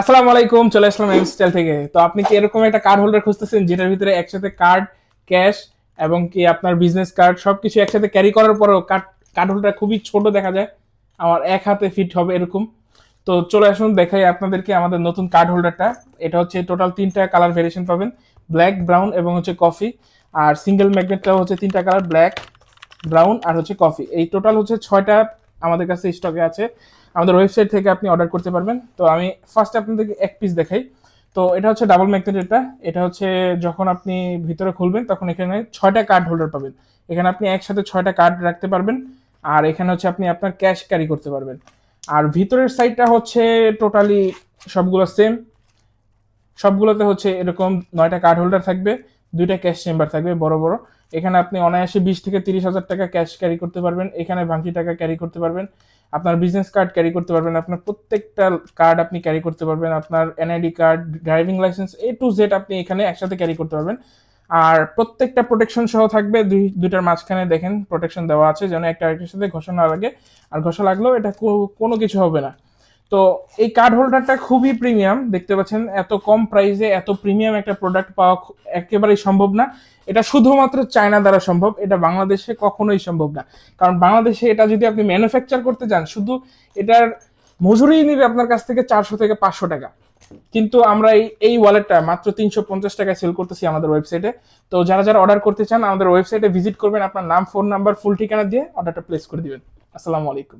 আসসালামু আলাইকুম, চলে আসলাম এম স্টাইল থেকে। তো আপনি কি এরকম একটা কার্ড হোল্ডার খুঁজতেছেন, যেটার ভিতরে একসাথে কার্ড ক্যাশ এবং কি আপনার বিজনেস কার্ড সবকিছু একসাথে ক্যারি করার পরেও কার্ড কার্ড হোল্ডার খুবই ছোট দেখা যায়? আমার এক হাতে ফিট হবে এরকম। তো চলে আসুন, দেখাই আপনাদেরকে আমাদের নতুন কার্ড হোল্ডারটা এটা হচ্ছে টোটাল তিনটা কালার ভেরিয়েশন পাবেন ব্ল্যাক ব্রাউন এবং হচ্ছে কফি আর সিঙ্গেল ম্যাগনেটটাও হচ্ছে তিনটা কালার ব্ল্যাক ব্রাউন আর হচ্ছে কফি এই টোটাল হচ্ছে ছয়টা আমাদের কাছে স্টকে আছে। আমাদের ওয়েবসাইট থেকে আপনি অর্ডার করতে পারবেন। তো আমি ফার্স্ট আপনাদেরকে এক পিস দেখাই। তো এটা হচ্ছে ডাবল ম্যাগনেট এটা এটা হচ্ছে যখন আপনি ভিতরে খুলবেন, তখন এখানে ছয়টা কার্ড হোল্ডার পাবেন। এখানে আপনি একসাথে ছয়টা কার্ড রাখতে পারবেন। আর এখানে হচ্ছে আপনি আপনার ক্যাশ ক্যারি করতে পারবেন। আর ভিতরের সাইডটা হচ্ছে টোটালি সবগুলো সেম সবগুলোতে হচ্ছে এরকম নয়টা কার্ড হোল্ডার থাকবে। দুইটা ক্যাশ চেম্বার থাকবে, বড় বড়। এখানে আপনি অনায়াসে বিশ থেকে তিরিশ হাজার টাকা ক্যাশ ক্যারি করতে পারবেন, এখানে ভাঙতি টাকা ক্যারি করতে পারবেন। আপনার বিজনেস কার্ড ক্যারি করতে পারবেন, আপনার প্রত্যেকটা কার্ড আপনি ক্যারি করতে পারবেন, আপনার NID card driving licence A to Z আপনি এখানে একসাথে ক্যারি করতে পারবেন। আর প্রত্যেকটা প্রোটেকশন সহ থাকবে, দুই, দুইটার মাঝখানে দেখেন প্রোটেকশন দেওয়া আছে, যেন একটা আরেকটার সাথে ঘষা না লাগে। আর ঘষা লাগলেও এটা কোনো কিছু হবে না। তো এই কার্ড হোল্ডারটা খুবই প্রিমিয়াম, দেখতে পাচ্ছেন, এত কম প্রাইসে এত প্রিমিয়াম একটা প্রোডাক্ট পাওয়া একেবারেই সম্ভব না। এটা শুধুমাত্র চায়না দ্বারা সম্ভব, এটা বাংলাদেশে কখনোই সম্ভব না। কারণ বাংলাদেশে এটা যদি আপনি ম্যানুফ্যাকচার করতে যান শুধু এটার মজুরিই নেবে আপনার কাছ থেকে চারশো থেকে পাঁচশো টাকা। কিন্তু আমরা এই এই ওয়ালেটটা মাত্র তিনশো পঞ্চাশ টাকায় সেল করতেছি আমাদের ওয়েবসাইটে তো যারা যারা অর্ডার করতে চান, আমাদের ওয়েবসাইটে ভিজিট করবেন, আপনার নাম ফোন নাম্বার ফুল ঠিকানা দিয়ে অর্ডারটা প্লেস করে দিবেন। আসসালামু আলাইকুম।